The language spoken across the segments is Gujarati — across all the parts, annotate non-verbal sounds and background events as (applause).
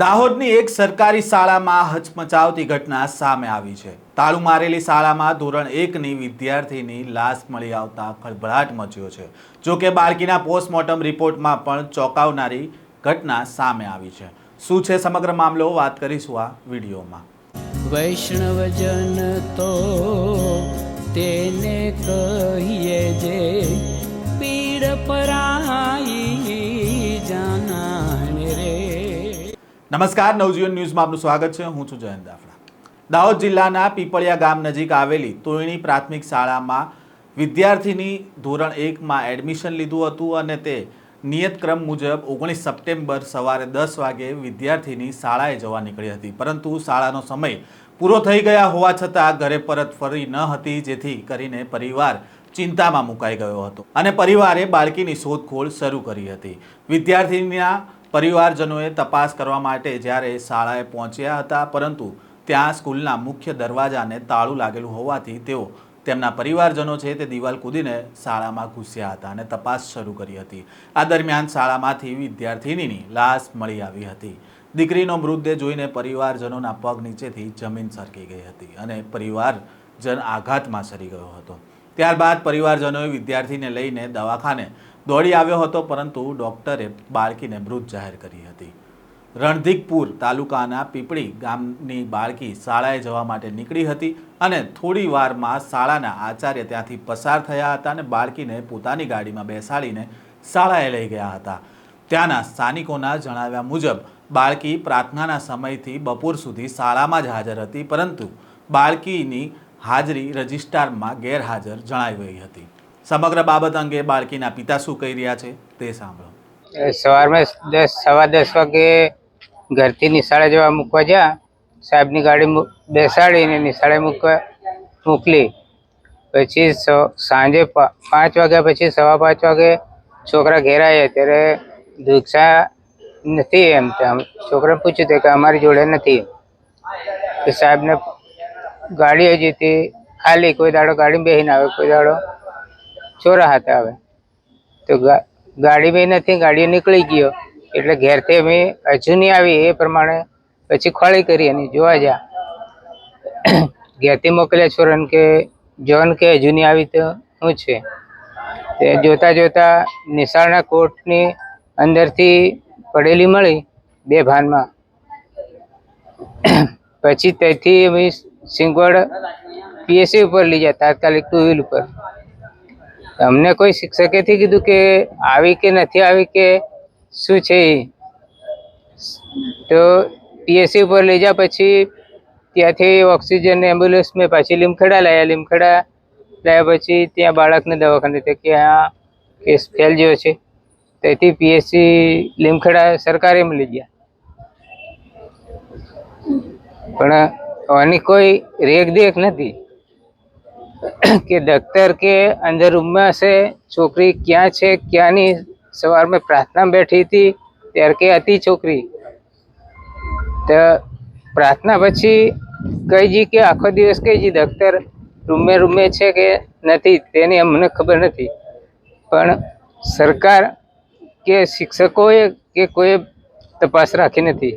દાહોદની એક સરકારી શાળામાં હચમચાવતી ઘટના સામે આવી છે. તાળું મારેલી શાળામાં ધોરણ એકની વિદ્યાર્થીની લાશ મળી આવતા ખળભળાટ મચ્યો છે. જો કે બાળકીના પોસ્ટમોર્ટમ રિપોર્ટમાં પણ ચોંકાવનારી ઘટના સામે આવી છે. શું છે સમગ્ર મામલો? વાત કરીશું આ વિડીયોમાં. વૈષ્ણવજન તો તેને કહીએ જે પીડ પરાઈ નમસ્કાર, નવજીવન ન્યૂઝમાં આપનું સ્વાગત છે. હું છું જયંત દાફડા. દાહોદ જિલ્લાના પીપળિયા ગામ નજીક આવેલી તોયણી પ્રાથમિક શાળામાં વિદ્યાર્થીની ધોરણ એકમાં એડમિશન લીધું હતું અને તે નિયત ક્રમ મુજબ ઓગણીસ સપ્ટેમ્બર સવારે દસ વાગે વિદ્યાર્થીની શાળાએ જવા નીકળી હતી. પરંતુ શાળાનો સમય પૂરો થઈ ગયા હોવા છતાં ઘરે પરત ફરી ન હતી, જેથી કરીને પરિવાર ચિંતામાં મુકાઈ ગયો હતો અને પરિવારે બાળકીની શોધખોળ શરૂ કરી હતી. વિદ્યાર્થીના પરિવારજનોએ તપાસ કરવા માટે જ્યારે શાળાએ પહોંચ્યા હતા, પરંતુ ત્યાં સ્કૂલના મુખ્ય દરવાજાને તાળું લાગેલું હોવાથી તેઓ તેમના પરિવારજનો છે તે દિવાલ કૂદીને શાળામાં ઘૂસ્યા હતા અને તપાસ શરૂ કરી હતી. આ દરમિયાન શાળામાંથી વિદ્યાર્થિનીની લાશ મળી આવી હતી. દીકરીનો મૃતદેહ જોઈને પરિવારજનોના પગ નીચેથી જમીન સરકી ગઈ હતી અને પરિવારજન આઘાતમાં સરી ગયો હતો. ત્યારબાદ પરિવારજનોએ વિદ્યાર્થીને લઈને દવાખાને દોડી આવ્યો હતો, પરંતુ ડૉક્ટરે બાળકીને મૃત જાહેર કરી હતી. રણધિકપુર તાલુકાના પીપળી ગામની બાળકી શાળાએ જવા માટે નીકળી હતી અને થોડી વારમાં શાળાના આચાર્ય ત્યાંથી પસાર થયા હતા અને બાળકીને પોતાની ગાડીમાં બેસાડીને શાળાએ લઈ ગયા હતા. ત્યાંના સ્થાનિકોના જણાવ્યા મુજબ, બાળકી પ્રાર્થનાના સમયથી બપોર સુધી શાળામાં જ હાજર હતી, પરંતુ બાળકીની હાજરી રજિસ્ટ્રારમાં ગેરહાજર જણાઈ ગઈ હતી. સમગ્ર બાબત અંગે બાળકીના પિતા શું કહી રહ્યા છે તે સાંભળો. સવારમાં દસ, સવા દસ વાગે ઘરથી નિશાળે જવા મૂકવા જ્યાં સાહેબની ગાડી બેસાડીને નિશાળે મૂકવા, મોકલી. પછી સાંજે પાંચ વાગ્યા પછી સવા પાંચ વાગે છોકરા ઘેર આવ્યા ત્યારે દીક્ષા નથી એમ તેમ છોકરાને પૂછ્યું હતું કે અમારી જોડે નથી તો સાહેબને ગાડી હજી હતી ખાલી, કોઈ દાડો ગાડીમાં બેસીને આવે, કોઈ દાડો ચોરા હાથે આવે. તો ગા- ગાડી બી નથી ગાડી નીકળી ગયો. એટલે ઘેરથી અમે હજુ નહીં આવી એ પ્રમાણે પછી ખોળી કરી અને જોવા જા ઘેરથી મોકલ્યા છોરાને કે જોન કે હજુ નહીં આવી તો શું છે. તે જોતા જોતા નિશાળના કોર્ટની અંદરથી પડેલી મળી બે ભાનમાં. પછી ત્યાંથી અમે સિંગવડ પીએસસી ઉપર લઈ ગયા, તાત્કાલિક ટુ વ્હીલ ઉપર. અમને કોઈ શિક્ષકેથી કીધું કે આવી કે નથી આવી કે શું છે? તો પીએસસી ઉપર લઈ જા પછી ત્યાંથી ઓક્સિજન એમ્બ્યુલન્સ મેં પાછી લીમખેડા લાવ્યા લીમખેડા લાવ્યા પછી ત્યાં બાળકને દવાખાને તે કે આ કેસ ફેલ જેવો છે. તેથી પીએસસી લીમખેડા સરકારે લઈ ગયા. પણ આની કોઈ રેખદેખ નથી. (coughs) કે દફતર કે અંદર રૂમમાં હશે, છોકરી ક્યાં છે, ક્યાંની? સવારમાં પ્રાર્થના બેઠી હતી, ત્યારે કે હતી છોકરી. તો પ્રાર્થના પછી કઈ જી કે આખો દિવસ કઈ જી દફતર રૂમે રૂમે છે કે નથી, તેની અમને ખબર નથી. પણ સરકાર કે શિક્ષકોએ કે કોઈ તપાસ રાખી નથી.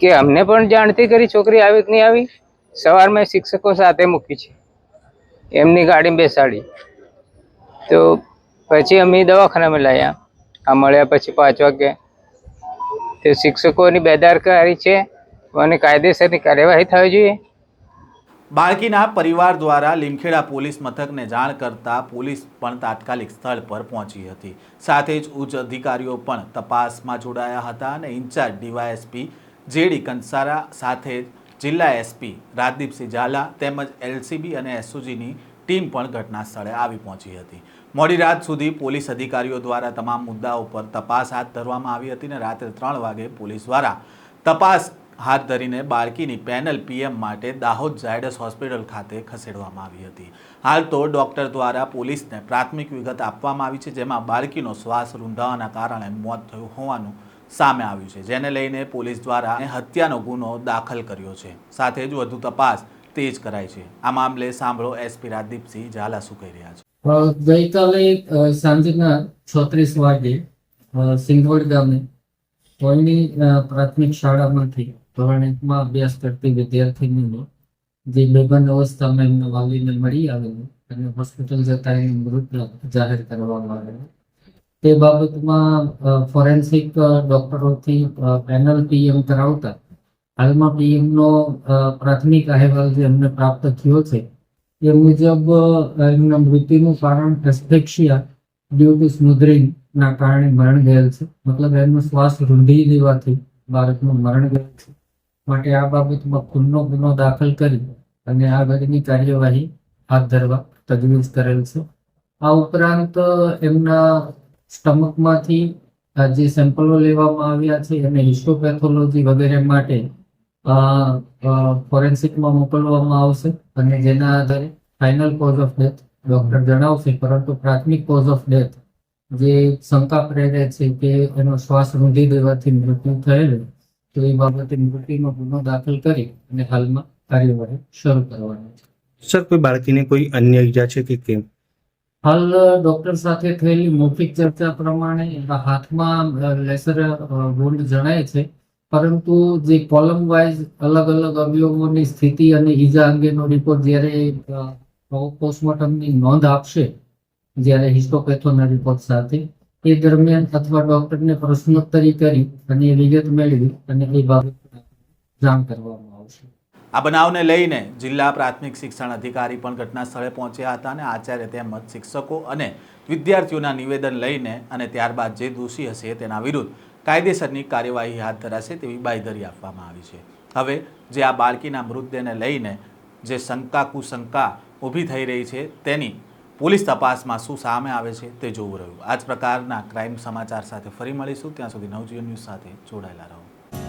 કે અમને પણ જાણતી કરી છોકરી આવી કે નહીં આવી? સવારમાં શિક્ષકો સાથે મૂકી છે. એમની ગાડી બેસાડી. તો પછી અમે દવાખાનામાં લાવ્યા આ મળ્યા પછી પાંચ વાગે. તો શિક્ષકોની બેદારકારી છે. અને કાયદેસરની કાર્યવાહી થવી જોઈએ. બાળકીના પરિવાર દ્વારા લીમખેડા પોલીસ મથકને જાણ કરતા પોલીસ પણ તાત્કાલિક સ્થળ પર પહોંચી હતી. સાથે જ ઉચ્ચ અધિકારીઓ પણ તપાસમાં જોડાયા હતા અને ઇન્ચાર્જ ડીવાયએસપી જેડી કંસારા સાથે જ જિલ્લા એસપી રાજદીપસિંહ ઝાલા તેમજ એલસીબી અને એસઓજીની ટીમ પણ ઘટના સ્થળે આવી પહોંચી હતી. મોડી રાત સુધી પોલીસ અધિકારીઓ દ્વારા તમામ મુદ્દાઓ પર તપાસ હાથ ધરવામાં આવી હતી અને રાત્રે ત્રણ વાગે પોલીસ દ્વારા તપાસ હાથ ધરીને બાળકીની પેનલ પીએમ માટે દાહોદ ઝાયડસ હોસ્પિટલ ખાતે ખસેડવામાં આવી હતી. હાલ તો ડોક્ટર દ્વારા પોલીસને પ્રાથમિક વિગત આપવામાં આવી છે, જેમાં બાળકીનો શ્વાસ રૂંધાવાના કારણે મોત થયું હોવાનું સામે આવ્યું છે, જેને લઈને પોલીસ દ્વારા હત્યાનો ગુનો દાખલ કર્યો છે. સાથે જ વધુ તપાસ તેજ કરાઈ છે. આ મામલે સાંભળો એસપી રાજદીપસિંહ ઝાલા શું કહી રહ્યા છે. ગઈકાલે સાંજના છત્રીસ વાગે સિંગોડ ગામે કોઈની પ્રાથમિક શાળામાંથી ધોરણ એકમાં અભ્યાસ કરતી વિદ્યાર્થીનીને જે બેભાન અવસ્થામાં એમના વાલીને મળી આવેલું અને હોસ્પિટલ જતા એનું મૃત જાહેર કરવામાં આવેલું. તે બાબતમાં ફોરેન્સિક ડોક્ટરોથી પેનલ પીએમ કરાવતા. હાલમાં પીએમનો પ્રાથમિક અહેવાલ જે એમને પ્રાપ્ત થયો છે, એ મુજબ એમના મૃત્યુનું કારણ એસ્ફેક્સિયા ડ્યુ ટુ સ્મુધરિંગ ના કારણે મરણ ગયેલ છે. મતલબ એમનો શ્વાસ રૂંધી દેવાથી બાળકનું મરણ ગયેલ છે. માટે આ બાબતમાં ખૂનનો ગુનો દાખલ કરી અને આગળની કાર્યવાહી હાથ ધરવા તજવીજ કરેલ છે. આ ઉપરાંત એમના સ્ટમકમાંથી જે સેમ્પલો લેવામાં આવ્યા છે અને હિસ્ટોપેથોલોજી વગેરે માટે ફોરેન્સિકમાં મોકલવામાં આવશે અને જેના આધારે final cause of death doctor જણાવશે, પરંતુ પ્રાથમિક કોઝ ઓફ ડેથ જે શંકા પ્રેરે છે કે એનો શ્વાસ રૂંધી દેવાથી મૃત્યુ થયેલું, તો એ બાબતે મૃત્યુનો ગુનો દાખલ કરી અને હાલમાં કાર્યવાહી શરૂ કરવાની છે. સર, કોઈ બાળકીને કોઈ અન્ય ઈજા છે કે કેમ? હાલ ડોક્ટર સાથે થયેલી મૌખિક ચર્ચા પ્રમાણે એના હાથમાં લેસર વોન્ડ જણાય છે. પરંતુ જે કોલમ વાઇઝ અલગ અલગ અવયવોની સ્થિતિ અને ઈજા અંગેનો રિપોર્ટ જ્યારે પોસ્ટમોર્ટમની નોંધ આપશે, જ્યારે હિસ્ટોપેથોના રિપોર્ટ સાથે, એ દરમિયાન અથવા ડોક્ટરને પ્રશ્નોત્તરી કરી અને વિગત મેળવી અને એ બાબત જાણ કરવામાં આવશે. આ બનાવને લઈને જિલ્લા પ્રાથમિક શિક્ષણ અધિકારી પણ ઘટના સ્થળે પહોંચ્યા હતા અને આચાર્ય તેમજ શિક્ષકો અને વિદ્યાર્થીઓના નિવેદન લઈને અને ત્યારબાદ જે દોષી હશે તેના વિરુદ્ધ કાયદેસરની કાર્યવાહી હાથ ધરાશે તેવી બાંયધરી આપવામાં આવી છે. હવે જે આ બાળકીના મૃતદેહને લઈને જે શંકા કુશંકા ઊભી થઈ રહી છે તેની પોલીસ તપાસમાં શું સામે આવે છે તે જોવું રહ્યું. આ જ પ્રકારના ક્રાઇમ સમાચાર સાથે ફરી મળીશું. ત્યાં સુધી નવજીવન ન્યૂઝ સાથે જોડાયેલા રહો.